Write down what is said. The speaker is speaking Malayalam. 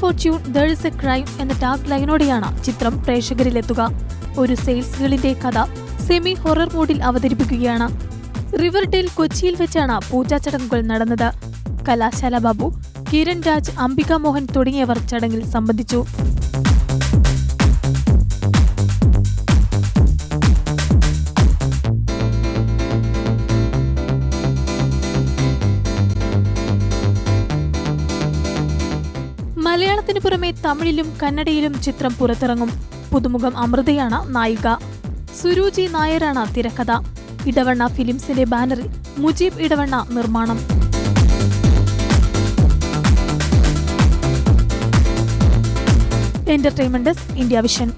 Fortune there is a crime എന്ന ടാഗ് ലൈനോടെയാണ് ചിത്രം പ്രേക്ഷകരിലെത്തുക. ഒരു സെയിൽസ് ഗേളിന്റെ കഥ സെമി ഹൊറർ മൂഡിൽ അവതരിപ്പിക്കുകയാണ്. റിവർഡേൽ കൊച്ചിയിൽ വെച്ചാണ് പൂജാ ചടങ്ങുകൾ നടന്നത്. കലാശാല ബാബു കിരൺ രാജ് അംബിക മോഹൻ തുടങ്ങിയവർ ചടങ്ങിൽ സംബന്ധിച്ചു. മലയാളത്തിന് പുറമെ തമിഴിലും കന്നഡയിലും ചിത്രം പുറത്തിറങ്ങും. പുതുമുഖം അമൃതയാണ് നായിക. സുരൂജി നായരാണ് തിരക്കഥ. ഇടവണ്ണ ഫിലിംസിന്റെ ബാനറിൽ മുജീബ് ഇടവണ്ണ നിർമ്മാണം. Entertainment India vision